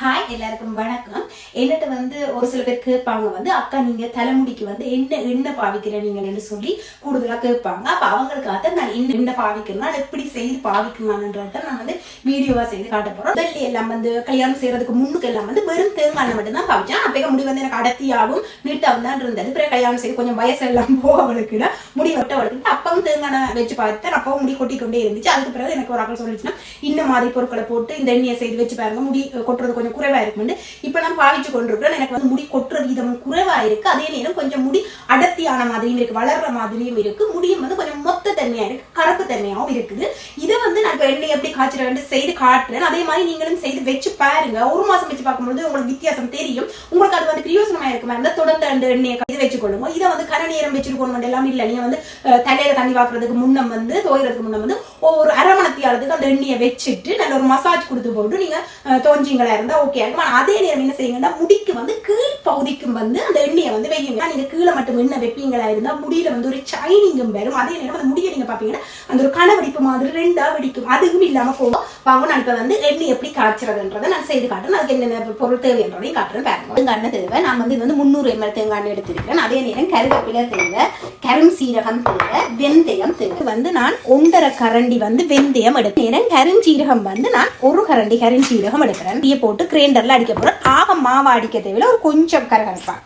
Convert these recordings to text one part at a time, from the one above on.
Hi எல்லாருக்கும் வணக்கம். என்னட்ட வந்து ஒரு சில பேர் கேட்பாங்க வந்து அக்கா நீங்க தலைமுடிக்கு வந்து என்ன எண்ணெய் பாவிக்கிற நீங்கன்னு சொல்லி கூடுதலா கேட்பாங்க. அப்ப அவங்களுக்காக நான் என்ன எண்ணெய் பாவிக்கிறேன்னா அதை எப்படி செய்து பாவிக்கணும்ன்றத நான் வந்து வீடியோவா செய்து காட்ட போறோம். வெள்ளி எல்லாம் வந்து கல்யாணம் செய்யறதுக்கு முன்னுக்கு எல்லாம் வந்து வெறும் தேங்காய் மட்டும் தான் பாவிச்சேன். அப்பயே முடி வந்து எனக்கு அடர்த்தியாகவும் நீட்டாகவும் தான் இருந்தது. பிறகு கல்யாணம் செய்து கொஞ்சம் வயசெல்லாம் போக அவளுக்கு முடி வட்ட அவளுக்கு அப்பவும் தேங்காய் வச்சு பார்த்தேன் அப்பவும் முடி கொட்டிக்கொண்டே இருந்துச்சு. அதுக்கு பிறகு எனக்கு ஒரு ஆக்கள் சொல்லிச்சுன்னா இந்த மாதிரி பொருட்களை போட்டு இந்த எண்ணெயை செய்து வச்சு பாருங்க. முடி கொட்டுறது கொஞ்சம் குறைவா இருக்குன்னு இப்போ நான் பாவிச்சு கொண்டிருக்கிறேன். எனக்கு வந்து முடி கொட்டுற விதம் குறைவா இருக்கு. அதே நேரம் கொஞ்சம் முடி அடர்த்தியான மாதிரியும் இருக்கு வளர்ற மாதிரியும் இருக்கு. முடியும் வந்து கொஞ்சம் மொத்த தன்மையா இருக்கு கருப்பு தன்மையாகவும் இருக்குது. இதை வந்து நான் இப்போ எண்ணெய் எப்படி காய்ச்சல் செய்து காட்டுறேன் அதே மாதிரி நீங்களும் செய்து வச்சு பாருங்க. ஒரு மாசம் வச்சு பார்க்கும்போது உங்களுக்கு வித்தியாசம் தெரியும். உங்களுக்கு அது வந்து பிரயோசனமா இருக்குமா இருந்தால் தொடர்ந்து அந்த எண்ணெயை இது வச்சுக்கொள்ளுங்க இதை வந்து கன நேரம் வச்சிருக்கணும் எல்லாம் இல்லை. நீங்க வந்து அஹ், தலையில தண்ணி வாக்குறதுக்கு முன்னம் வந்து துவைக்கிறதுக்கு முன்னம் வந்து ஒரு அரை மணத்தியாளத்துக்கு அந்த எண்ணெயை வச்சுட்டு நல்ல ஒரு மசாஜ் கொடுத்து போட்டு நீங்க தோஞ்சிங்களா தோஞ்சிங்களா இருந்தா ஓகே இருக்கும் அதே நேரம் என்ன செய்யுங்கன்னா முடிக்கு வந்து கீழ் பகுதிக்கும் வந்து அந்த எண்ணெயை வந்து வையுங்க. நீங்க கீழே மட்டும் எண்ணெய் வைப்பீங்களா இருந்தால் முடியில வந்து ஒரு சைனிங்கும் வரும். அதே நேரம் அந்த முடியை நீங்க பார்ப்பீங்கன்னா அந்த ஒரு கன வெடிப்பு மாதிரி ரெண்டாக வெடிக்கும். அதுவும் இல்லாமல் போகும். வாங்க நான் வந்து எண்ணெய் எப்படி காய்ச்சறதுன்றதை நான் செய்து காட்டுறேன். அதுக்கு என்னென்ன பொருள் தேவைன்றதையும் காட்டுறேன். பாருங்க தேங்காய் எண்ணெய் தேவை. நான் வந்து இது வந்து முந்நூறு எம்எல் தேங்காய் எண்ணெய் எடுத்திருக்கேன் அதே நேரம் கருவேப்பிலை தேவை. கரும் சீரகம் தேவை. வெந்தயம் தேவை. வந்து நான் ஒன்றரை கரண்டி வந்து வெந்தயம் எடுக்கிறேன். நேரம் கருஞ்சீரகம் வந்து நான் ஒரு கரண்டி கருஞ்சீரகம் எடுக்கிறேன். டீயை போட்டு கிரைண்டர்ல அடிக்க போகிறோம் ஆக மாவை அடிக்க தேவையில்ல. ஒரு கொஞ்சம் கரகரப்பா.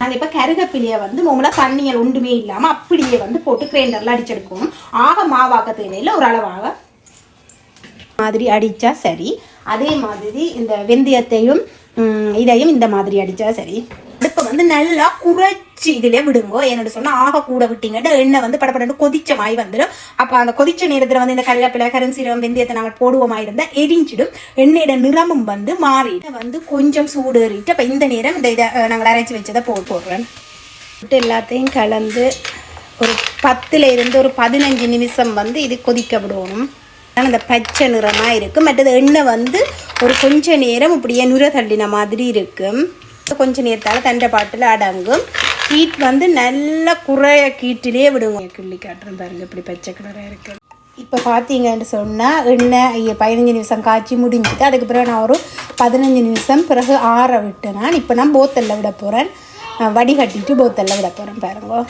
நாங்கள் இப்போ கருகப்பிலையை வந்து உங்களை தண்ணியல் ஒன்றுமே இல்லாமல் அப்படியே வந்து போட்டு கிரைண்டரில் அடிச்செடுக்கும். ஆக மாவாக்க தேவையில்லை. ஒரு அளவாக. மாதிரி அடித்தா சரி. அதே மாதிரி இந்த வெந்தயத்தையும் இதையும் இந்த மாதிரி அடித்தா சரி. வந்து நல்லா குறைச்சி இதில் விடுங்கோ. என்னோட சொன்ன ஆக கூட விட்டீங்கன்னா எண்ணெய் வந்து படப்படன்னு கொதிச்ச மாதிரி வந்துடும் அப்போ அந்த கொதிச்ச நேரத்தில் வந்து இந்த கருவேப்பிலை கருஞ்சீரகம் வெந்தயத்தை நாங்கள் போடுவோமா இருந்தால் எரிஞ்சிடும். எண்ணெயோட நிறமும் வந்து மாறிட்டு வந்து கொஞ்சம் சூடு ஏறிட்டு அப்போ இந்த நேரம் இந்த இதை நாங்கள் அரைச்சி வச்சதை போ போடுறேன் எல்லாத்தையும் கலந்து ஒரு பத்துல இருந்து ஒரு பதினஞ்சு நிமிஷம் வந்து இது கொதிக்க விடணும். அந்த பச்சை நிறமாக இருக்கும் மற்றது எண்ணெய் வந்து ஒரு கொஞ்ச நேரம் இப்படியே நுர தள்ளின மாதிரி இருக்கும் கொஞ்ச நேரத்தால் தண்டை பாட்டில் அடங்கும். கீட் வந்து நல்ல குறைய கீட்டிலே விடுங்க. கிள்ளி காட்டுறேன் பாருங்க இப்படி பச்சை கலராக இருக்கு. இப்போ பார்த்தீங்கன்னு சொன்னால் எண்ணெய் பதினஞ்சு நிமிஷம் காய்ச்சி முடிஞ்சுது. அதுக்கு பிறகு நான் ஒரு பதினஞ்சு நிமிஷம் பிறகு ஆற விட்டு நான். இப்போ நான் போத்தலில் விட போகிறேன் வடிகட்டிட்டு போத்தலில் விட போகிறேன் பாருங்க.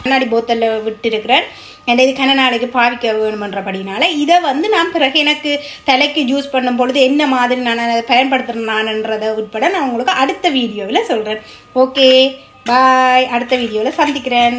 கண்ணாடி போத்தலில் விட்டுருக்கிறேன். என் இது கன நாளைக்கு பாவிக்க வேணுமன்றபடினால இதை வந்து நான் பிறகு எனக்கு தலைக்கு ஜூஸ் பண்ணும் பொழுது என்ன மாதிரி நான் அதை பயன்படுத்துகிறேன் நான்ன்றதை உட்பட நான் உங்களுக்கு அடுத்த வீடியோவில் சொல்கிறேன் ஓகே பாய் அடுத்த வீடியோவில் சந்திக்கிறேன்.